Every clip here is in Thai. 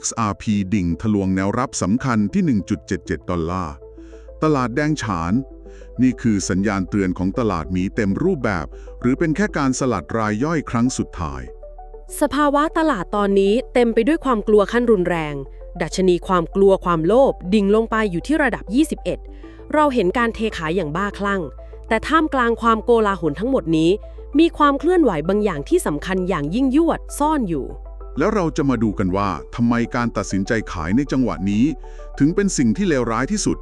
XRP ดิ่งทะลวงแนวรับสำคัญที่ 1.77 ดอลลาร์ ตลาดแดงฉาน นี่คือสัญญาณเตือนของตลาดมีเต็มรูปแบบ หรือเป็นแค่การสลัดรายย่อยครั้งสุดท้าย สภาวะตลาดตอนนี้เต็มไปด้วยความกลัวขั้นรุนแรง ดัชนีความกลัวความโลภดิ่งลงไปอยู่ที่ระดับ 21 เราเห็นการเทขายอย่างบ้าคลั่ง แต่ท่ามกลางความโกลาหลทั้งหมดนี้ มีความเคลื่อนไหวบางอย่างที่สำคัญอย่างยิ่งยวดซ่อนอยู่ แล้วเราจะมาดูกันว่าทำไมการตัดสินใจขายในจังหวะนี้ ถึงเป็นสิ่งที่เลวร้ายที่สุด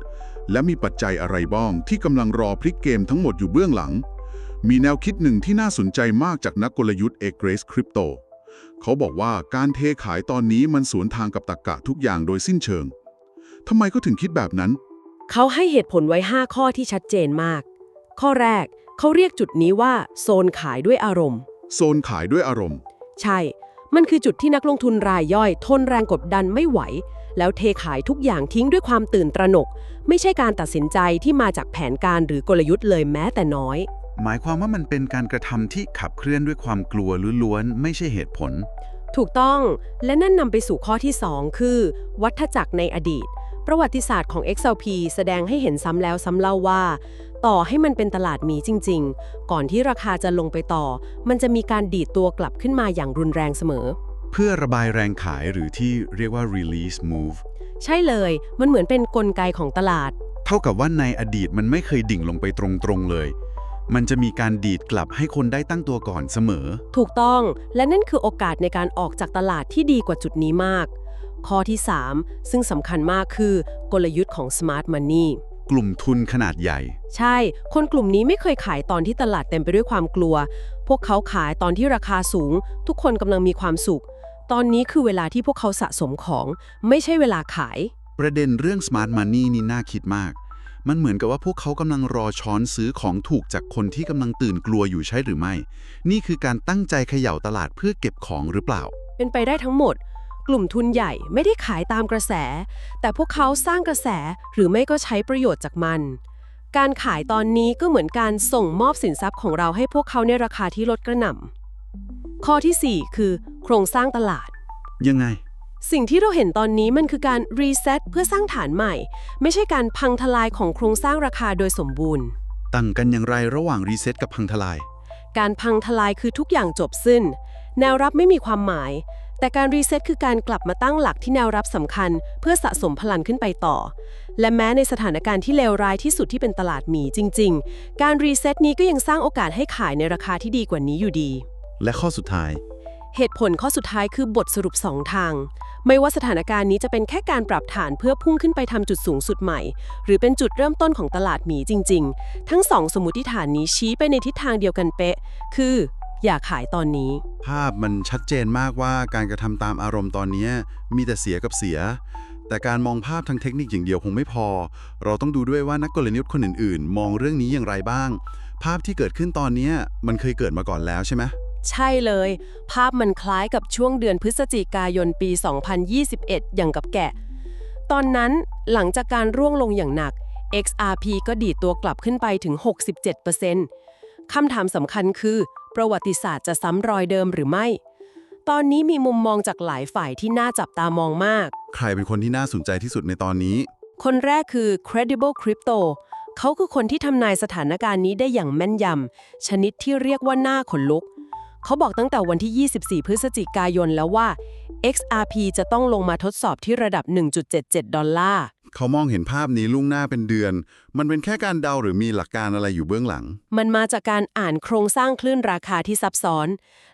และมีปัจจัยอะไรบ้างที่กำลังรอพลิกเกมทั้งหมดอยู่เบื้องหลัง มีแนวคิดหนึ่งที่น่าสนใจมากจากนักกลยุทธ์เอเกรสคริปโตเขาบอกว่าการเทขายตอนนี้มันสวนทางกับตรรกะทุกอย่างโดยสิ้นเชิงทำไมเขาถึงคิดแบบนั้น เขาให้เหตุผลไว้ 5 ข้อที่ชัดเจนมาก ข้อแรกเขาเรียกจุดนี้ว่า โซนขายด้วยอารมณ์ โซนขายด้วยอารมณ์ ใช่ มันคือจุดที่นักลงทุนรายย่อย ทนแรงกดดันไม่ไหว แล้วเทขายทุกอย่างทิ้งด้วยความตื่นตระหนก ไม่ใช่การตัดสินใจที่มาจากแผนการหรือกลยุทธ์เลยแม้แต่น้อย หมายความว่ามันเป็นการกระทำที่ขับเคลื่อนด้วยความกลัวล้วนๆไม่ใช่เหตุผล ถูกต้องและนั่นนำไปสู่ข้อที่ 2 คือ วัฏจักรในอดีต ประวัติศาสตร์ของ XLP แสดงให้เห็นซ้ำแล้วซ้ำเล่าว่า ต่อให้มันเป็นตลาดหมีจริง ๆ ก่อนที่ราคาจะลงไปต่อ มันจะมีการดีดตัวกลับขึ้นมาอย่างรุนแรงเสมอ เพื่อระบายแรงขายหรือที่เรียกว่า release move ใช่เลย มันเหมือนเป็นนกลไกของตลาด เท่ากับว่าในอดีตมันไม่เคยดิ่งลงไปตรงๆเลย มันจะมีการดีดกลับให้คนได้ตั้งตัวก่อนเสมอ ถูกต้อง และนั่นคือโอกาสในการออกจากตลาดที่ดีกว่าจุดนี้มาก ข้อที่ 3 ซึ่งสำคัญมากคือกลยุทธ์ของ Smart Money กลุ่มทุนขนาดใหญ่ ใช่ คนกลุ่มนี้ไม่เคยขายตอนที่ตลาดเต็มไปด้วยความกลัว พวกเขาขายตอนที่ราคาสูง ทุกคนกำลังมีความสุข ตอนนี้คือเวลาที่พวกเขาสะสมของ ไม่ใช่เวลาขาย ประเด็นเรื่อง smart money นี่น่าคิดมาก มันเหมือนกับว่าพวกเขากำลังรอช้อนซื้อของถูกจากคนที่กำลังตื่นกลัวอยู่ใช่หรือไม่ นี่คือการตั้งใจเขย่าตลาดเพื่อเก็บของหรือเปล่า เป็นไปได้ทั้งหมด กลุ่มทุนใหญ่ไม่ได้ขายตามกระแส แต่พวกเขาสร้างกระแสหรือไม่ก็ใช้ประโยชน์จากมัน การขายตอนนี้ก็เหมือนการส่งมอบสินทรัพย์ของเราให้พวกเขาในราคาที่ลดกระหน่ำข้อทีสี่ 4 คือ โครงสร้างตลาด ยังไง สิ่งที่เราเห็นตอนนี้มันคือการรีเซ็ตเพื่อสร้างฐานใหม่ ไม่ใช่การพังทลายของโครงสร้างราคาโดยสมบูรณ์ ต่างกันอย่างไรระหว่างรีเซ็ตกับพังทลาย การพังทลายคือทุกอย่างจบสิ้น แนวรับไม่มีความหมาย แต่การรีเซ็ตคือการกลับมาตั้งหลักที่แนวรับสำคัญ เพื่อสะสมพลังขึ้นไปต่อ และแม้ในสถานการณ์ที่เลวร้ายที่สุดที่เป็นตลาดหมีจริง ๆ การรีเซ็ตนี้ก็ยังสร้างโอกาสให้ขายในราคาที่ดีกว่านี้อยู่ดี และข้อสุดท้าย เหตุผลข้อสุดท้ายคือบทสรุป 2 ทาง ไม่ว่าสถานการณ์นี้จะเป็นแค่การปรับฐานเพื่อพุ่งขึ้นไปทำจุดสูงสุดใหม่ หรือเป็นจุดเริ่มต้นของตลาดหมีจริง ๆ ทั้งสองสมมติฐานนี้ชี้ไปในทิศทางเดียวกันเป๊ะ คือ อย่าขายตอนนี้ ภาพมันชัดเจนมากว่าการกระทำตามอารมณ์ตอนนี้มีแต่เสียกับเสีย แต่การมองภาพทางเทคนิคอย่างเดียวคงไม่พอ เราต้องดูด้วยว่านักกลยุทธ์คนอื่น ๆ มองเรื่องนี้อย่างไรบ้าง ภาพที่เกิดขึ้นตอนนี้มันเคยเกิดมาก่อนแล้วใช่ไหมใช่เลย ภาพมันคล้ายกับช่วงเดือนพฤศจิกายนปี 2021 อย่างกับแกะ ตอนนั้นหลังจากการร่วงลงอย่างหนัก XRP ก็ดีดตัวกลับขึ้นไปถึง 67%คำถามสำคัญคือ ประวัติศาสตร์จะซ้ำรอยเดิมหรือไม่ ตอนนี้มีมุมมองจากหลายฝ่ายที่น่าจับตามองมาก ใครเป็นคนที่น่าสนใจที่สุดในตอนนี้ คนแรกคือ Credible Crypto เขาคือคนที่ทำนายสถานการณ์นี้ได้อย่างแม่นยำชนิดที่เรียกว่าหน้าขนลุก เขาบอกตั้งแต่วันที่ 24 พฤศจิกายนแล้วว่า XRP จะต้องลงมาทดสอบที่ระดับ 1.77 ดอลลาร์ เขามองเห็นภาพนี้ล่วงหน้าเป็นเดือน มันเป็นแค่การเดาหรือมีหลักการอะไรอยู่เบื้องหลัง มันมาจากการอ่านโครงสร้างคลื่นราคาที่ซับซ้อน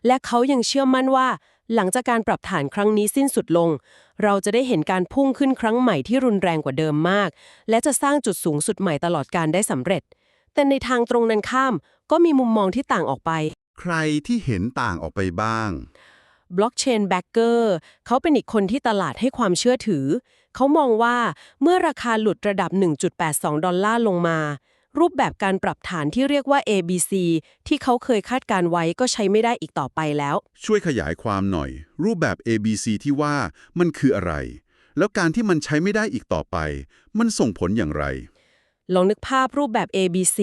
และเขายังเชื่อมั่นว่า หลังจากการปรับฐานครั้งนี้สิ้นสุดลง เราจะได้เห็นการพุ่งขึ้นครั้งใหม่ที่รุนแรงกว่าเดิมมาก และจะสร้างจุดสูงสุดใหม่ตลอดการได้สำเร็จ แต่ในทางตรงนั้นข้าม ก็มีมุมมองที่ต่างออกไป ใครที่เห็นต่างออกไปบ้าง Blockchain Backer เขาเป็นอีกคนที่ตลาดให้ความเชื่อถือ เขามองว่าเมื่อราคาหลุดระดับ 1.82 ดอลลาร์ลงมา รูปแบบการปรับฐานที่เรียกว่า ABC ที่เขาเคยคาดการไว้ก็ใช้ไม่ได้อีกต่อไปแล้ว ช่วยขยายความหน่อย รูปแบบ ABC ที่ว่ามันคืออะไร แล้วการที่มันใช้ไม่ได้อีกต่อไป มันส่งผลอย่างไร ลองนึกภาพรูปแบบ ABC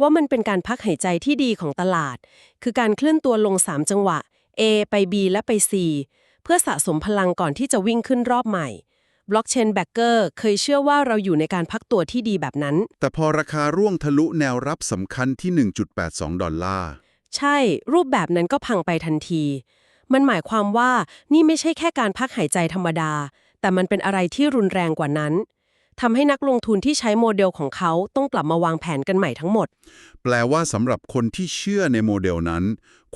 ว่ามันเป็นการพักหายใจที่ดีของตลาด คือการเคลื่อนตัวลง 3 จังหวะ A ไป B และไป C เพื่อสะสมพลังก่อนที่จะวิ่งขึ้นรอบใหม่บล็อกเชนแบกเกอร์เคยเชื่อว่าเราอยู่ในการพักตัวที่ดีแบบนั้น แต่พอราคาร่วงทะลุแนวรับสำคัญที่ 1.82 ดอลลาร์ ใช่ รูปแบบนั้นก็พังไปทันที มันหมายความว่านี่ไม่ใช่แค่การพักหายใจธรรมดา แต่มันเป็นอะไรที่รุนแรงกว่านั้น ทำให้นักลงทุนที่ใช้โมเดลของเขาต้องกลับมาวางแผนกันใหม่ทั้งหมด แปลว่าสำหรับคนที่เชื่อในโมเดลนั้น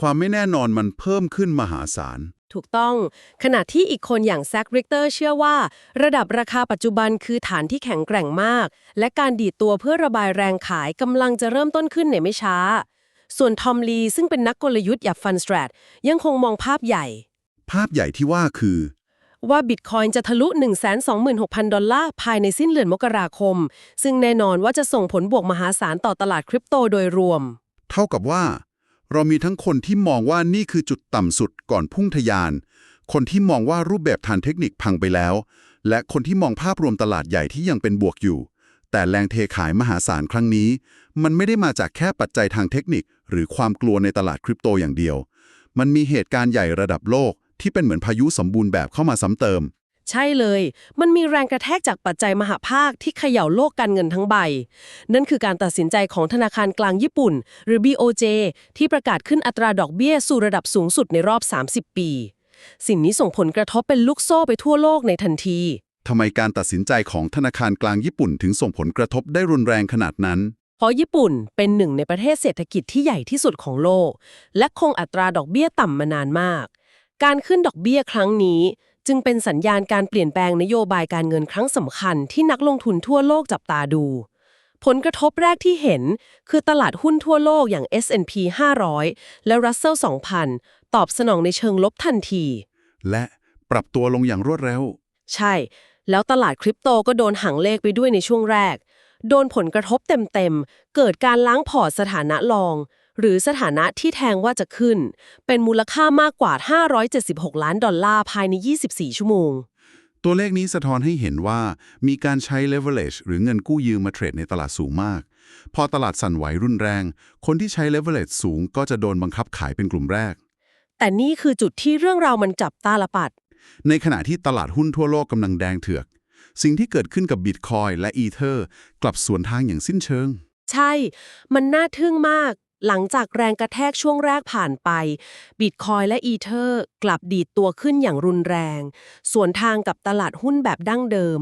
ความไม่แน่นอนมันเพิ่มขึ้นมหาศาล ถูกต้อง ขณะที่อีกคนอย่างแซคริกเตอร์เชื่อว่า ระดับราคาปัจจุบันคือฐานที่แข็งแกร่งมาก และการดีดตัวเพื่อระบายแรงขายกำลังจะเริ่มต้นขึ้นในไม่ช้า ส่วนทอมลีซึ่งเป็นนักกลยุทธ์อย่างฟันสตร t ยังคงมองภาพใหญ่ ภาพใหญ่ที่ว่าคือ ว่าบิตคอยน์จะทะลุ 126,000 ดอลลาร์ภายในสิ้นเดือนมกราคม ซึ่งแน่นอนว่าจะส่งผลบวกมหาศาลต่อตลาดคริปโตโดยรวม เท่ากับว่า เรามีทั้งคนที่มองว่านี่คือจุดต่ำสุดก่อนพุ่งทะยาน คนที่มองว่ารูปแบบทางเทคนิคพังไปแล้ว และคนที่มองภาพรวมตลาดใหญ่ที่ยังเป็นบวกอยู่ แต่แรงเทขายมหาศาลครั้งนี้ มันไม่ได้มาจากแค่ปัจจัยทางเทคนิค หรือความกลัวในตลาดคริปโตอย่างเดียว มันมีเหตุการณ์ใหญ่ระดับโลก ที่เป็นเหมือนพายุสมบูรณ์แบบเข้ามาซ้ำเติม ใช่เลย มันมีแรงกระแทกจากปัจจัยมหาภาคที่เขย่าโลกการเงินทั้งใบ นั่นคือการตัดสินใจของธนาคารกลางญี่ปุ่น หรือ BOJ ที่ประกาศขึ้นอัตราดอกเบี้ยสู่ระดับสูงสุดในรอบ 30 ปี สิ่งนี้ส่งผลกระทบเป็นลูกโซ่ไปทั่วโลกในทันทีทำไมการตัดสินใจของธนาคารกลางญี่ปุ่นถึงส่งผลกระทบได้รุนแรงขนาดนั้น เพราะญี่ปุ่นเป็นหนึ่งในประเทศเศรษฐกิจที่ใหญ่ที่สุดของโลก และคงอัตราดอกเบี้ยต่ำมานานมาก การขึ้นดอกเบี้ยครั้งนี้ จึงเป็นสัญญาณการเปลี่ยนแปลงนโยบายการเงินครั้งสำคัญที่นักลงทุนทั่วโลกจับตาดู ผลกระทบแรกที่เห็น คือตลาดหุ้นทั่วโลกอย่าง S&P 500 และ Russell 2000 ตอบสนองในเชิงลบทันที และปรับตัวลงอย่างรวดเร็ว ใช่ แล้วตลาดคริปโตก็โดนหังเลขไปด้วยในช่วงแรก โดนผลกระทบเต็มๆ เกิดการล้างพอร์ตสถานะรอง หรือสถานะที่แทงว่าจะขึ้น เป็นมูลค่ามากกว่า 576 ล้านดอลลาร์ภายใน 24 ชั่วโมง ตัวเลขนี้สะท้อนให้เห็นว่ามีการใช้ leverage หรือเงินกู้ยืมมาเทรดในตลาดสูงมาก พอตลาดสั่นไหวรุนแรง คนที่ใช้ leverage สูงก็จะโดนบังคับขายเป็นกลุ่มแรก แต่นี่คือจุดที่เรื่องราวมันจับตาละปัด ในขณะที่ตลาดหุ้นทั่วโลกกำลังแดงเถือก สิ่งที่เกิดขึ้นกับ Bitcoin และ Ether กลับสวนทางอย่างสิ้นเชิงใช่ มันน่าทึ่งมาก หลังจากแรงกระแทกช่วงแรกผ่านไปบิตคอยและอีเธอร์กลับดีดตัวขึ้นอย่างรุนแรง ส่วนทางกับตลาดหุ้นแบบดั้งเดิม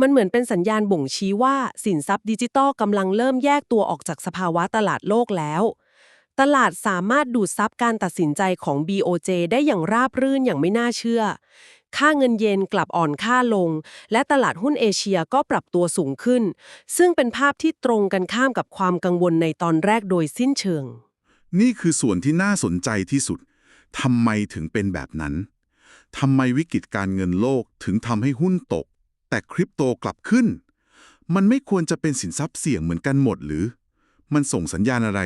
มันเหมือนเป็นสัญญาณบ่งชี้ว่า สินทรัพย์ดิจิตอลกำลังเริ่มแยกตัวออกจากสภาวะตลาดโลกแล้วตลาดสามารถดูดซับการตัดสินใจของ BOJ ได้อย่างราบรื่นอย่างไม่น่าเชื่อ ค่าเงินเยนกลับอ่อนค่าลง และตลาดหุ้นเอเชียก็ปรับตัวสูงขึ้น ซึ่งเป็นภาพที่ตรงกันข้ามกับความกังวลในตอนแรกโดยสิ้นเชิง นี่คือส่วนที่น่าสนใจที่สุดทำไมถึงเป็นแบบนั้นทำไมวิกฤตการเงินโลกถึงทำให้หุ้นตก แต่คริปโตกลับขึ้น มันไม่ควรจะเป็นสินทรัพย์เสี่ยงเหมือนกันหมดหรือ มันส่งสัญญาณอะไร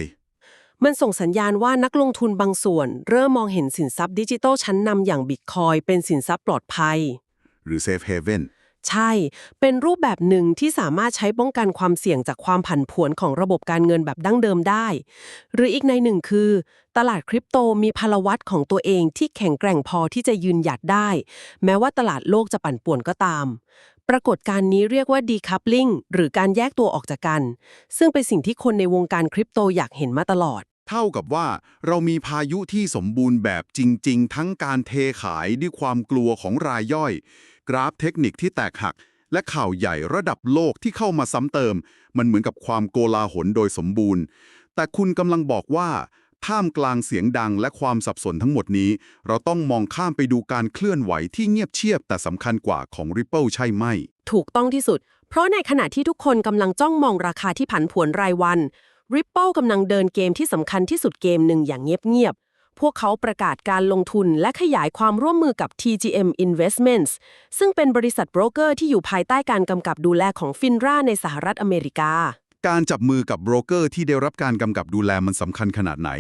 มันส่งสัญญาณว่านักลงทุนบางส่วน เริ่มมองเห็นสินทรัพย์ดิจิทัลชั้นนำอย่างบิตคอยเป็นสินทรัพย์ปลอดภัย หรือ Safe Haven ใช่ เป็นรูปแบบหนึ่งที่สามารถใช้ป้องกันความเสี่ยงจากความผันผวนของระบบการเงินแบบดั้งเดิมได้ หรืออีกในหนึ่งคือ ตลาดคริปโตมีพลวัตของตัวเองที่แข็งแกร่งพอที่จะยืนหยัดได้ แม้ว่าตลาดโลกจะปั่นป่วนก็ตาม ปรากฏการณ์นี้เรียกว่า decoupling หรือการแยกตัวออกจากกัน ซึ่งเป็นสิ่งที่คนในวงการคริปโตอยากเห็นมาตลอด เท่ากับว่าเรามีพายุที่สมบูรณ์แบบจริง ๆ ทั้งการเทขายด้วยความกลัวของรายย่อย กราฟเทคนิคที่แตกหัก และข่าวใหญ่ระดับโลกที่เข้ามาซ้ำเติม มันเหมือนกับความโกลาหลโดยสมบูรณ์ แต่คุณกำลังบอกว่าท่ามกลางเสียงดังและความสับสนทั้งหมดนี้ เราต้องมองข้ามไปดูการเคลื่อนไหวที่เงียบเชียบแต่สำคัญกว่าของ Ripple ใช่ไหม ถูกต้องที่สุด เพราะในขณะที่ทุกคนกำลังจ้องมองราคาที่ผันผวนรายวัน Ripple กำลังเดินเกมที่สำคัญที่สุดเกมหนึ่งอย่างเงียบๆ พวกเขาประกาศการลงทุนและขยายความร่วมมือกับ TGM Investments ซึ่งเป็นบริษัทโบรกเกอร์ที่อยู่ภายใต้การกำกับดูแลของฟินราในสหรัฐอเมริกา การจับมือกับโบรกเกอร์ที่ได้รับการกำกับดูแลมันสำคัญขนาดไหน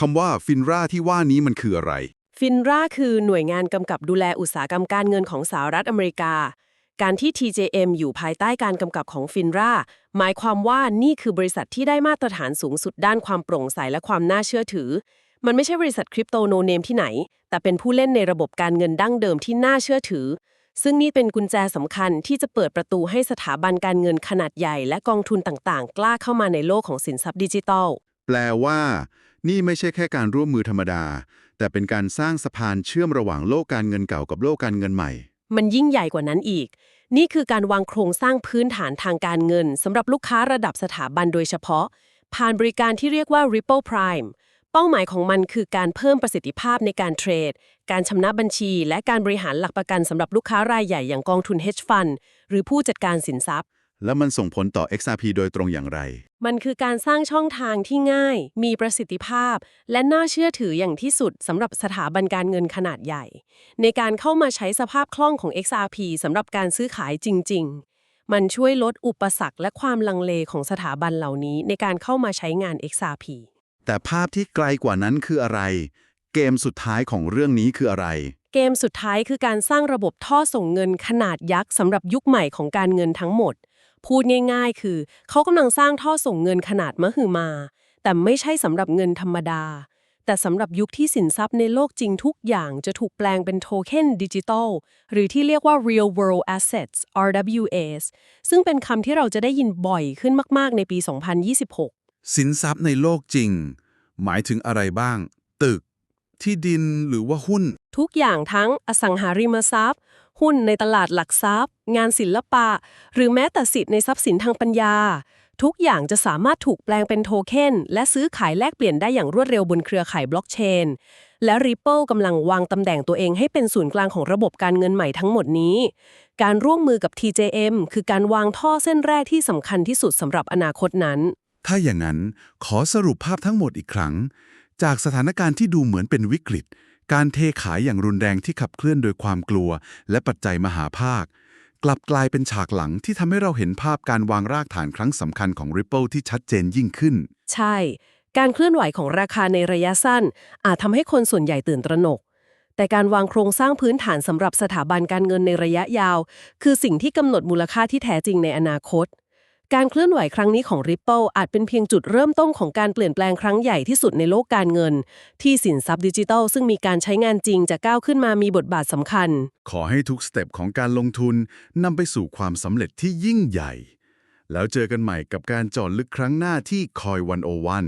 คำว่าฟินราที่ว่านี้มันคืออะไรฟินราคือหน่วยงานกำกับดูแลอุตสาหกรรมการเงินของสหรัฐอเมริกา การที่ TJM อยู่ภายใต้การกำกับของฟินราหมายความว่านี่คือบริษัทที่ได้มาตรฐานสูงสุดด้านความโปร่งใสและความน่าเชื่อถือ มันไม่ใช่บริษัทคริปโตโนเนมที่ไหน แต่เป็นผู้เล่นในระบบการเงินดั้งเดิมที่น่าเชื่อถือ ซึ่งนี่เป็นกุญแจสำคัญที่จะเปิดประตูให้สถาบันการเงินขนาดใหญ่ และกองทุนต่างๆ กล้าเข้ามาในโลกของสินทรัพย์ดิจิทัล แปลว่า นี่ไม่ใช่แค่การร่วมมือธรรมดา แต่เป็นการสร้างสะพานเชื่อมระหว่างโลกการเงินเก่ากับโลกการเงินใหม่ มันยิ่งใหญ่กว่านั้นอีก นี่คือการวางโครงสร้างพื้นฐานทางการเงินสำหรับลูกค้าระดับสถาบันโดยเฉพาะ ผ่านบริการที่เรียกว่า Ripple Prime เป้าหมายของมันคือการเพิ่มประสิทธิภาพในการเทรด การชำระบัญชี และการบริหารหลักประกันสำหรับลูกค้ารายใหญ่อย่างกองทุน hedge fund หรือผู้จัดการสินทรัพย์ แล้วมันส่งผลต่อ XRP โดยตรงอย่างไร มันคือการสร้างช่องทางที่ง่าย มีประสิทธิภาพ และน่าเชื่อถืออย่างที่สุดสำหรับสถาบันการเงินขนาดใหญ่ ในการเข้ามาใช้สภาพคล่องของ XRP สำหรับการซื้อขายจริง ๆ มันช่วยลดอุปสรรคและความลังเลของสถาบันเหล่านี้ในการเข้ามาใช้งาน XRP แต่ภาพที่ไกลกว่านั้นคืออะไร เกมสุดท้ายของเรื่องนี้คืออะไรเกมสุดท้ายคือการสร้างระบบท่อส่งเงินขนาดยักษ์สำหรับยุคใหม่ของการเงินทั้งหมด พูดง่าย ๆ คือ เขากำลังสร้างท่อส่งเงินขนาดมหึมา แต่ไม่ใช่สำหรับเงินธรรมดา แต่สำหรับยุคที่สินทรัพย์ในโลกจริงทุกอย่างจะถูกแปลงเป็นโทเค็นดิจิตอลหรือที่เรียกว่า real world assets RWAs ซึ่งเป็นคำที่เราจะได้ยินบ่อยขึ้นมาก ๆ ในปี 2026 สินทรัพย์ในโลกจริง หมายถึงอะไรบ้าง ตึก ที่ดินหรือว่าหุ้น ทุกอย่างทั้งอสังหาริมทรัพย์ หุ้นในตลาดหลักทรัพย์ งานศิลปะ หรือแม้แต่สิทธิ์ในทรัพย์สินทางปัญญา ทุกอย่างจะสามารถถูกแปลงเป็นโทเค็นและซื้อขายแลกเปลี่ยนได้อย่างรวดเร็วบนเครือข่ายบล็อกเชน และ Ripple กำลังวางตำแหน่งตัวเองให้เป็นศูนย์กลางของระบบการเงินใหม่ทั้งหมดนี้ การร่วมมือกับ TJM คือการวางท่อเส้นแรกที่สำคัญที่สุดสำหรับอนาคตนั้น ถ้าอย่างนั้นขอสรุปภาพทั้งหมดอีกครั้ง จากสถานการณ์ที่ดูเหมือนเป็นวิกฤต การเทขายอย่างรุนแรงที่ขับเคลื่อนโดยความกลัว และปัจจัยมหาภาค กลับกลายเป็นฉากหลังที่ทำให้เราเห็นภาพการวางรากฐานครั้งสำคัญของ Ripple ที่ชัดเจนยิ่งขึ้น ใช่ การเคลื่อนไหวของราคาในระยะสั้น อาจทำให้คนส่วนใหญ่ตื่นตระหนก แต่การวางโครงสร้างพื้นฐานสำหรับสถาบันการเงินในระยะยาว คือสิ่งที่กำหนดมูลค่าที่แท้จริงในอนาคต การเคลื่อนไหวครั้งนี้ของ Ripple อาจเป็นเพียงจุดเริ่มต้นของการเปลี่ยนแปลงครั้งใหญ่ที่สุดในโลกการเงิน ที่สินทรัพย์ดิจิทัล ซึ่งมีการใช้งานจริงจะก้าวขึ้นมามีบทบาทสำคัญ ขอให้ทุกสเต็ปของการลงทุนนำไปสู่ความสำเร็จที่ยิ่งใหญ่ แล้วเจอกันใหม่กับการเจอดลึกครั้งหน้าที่คอยวันโอวัน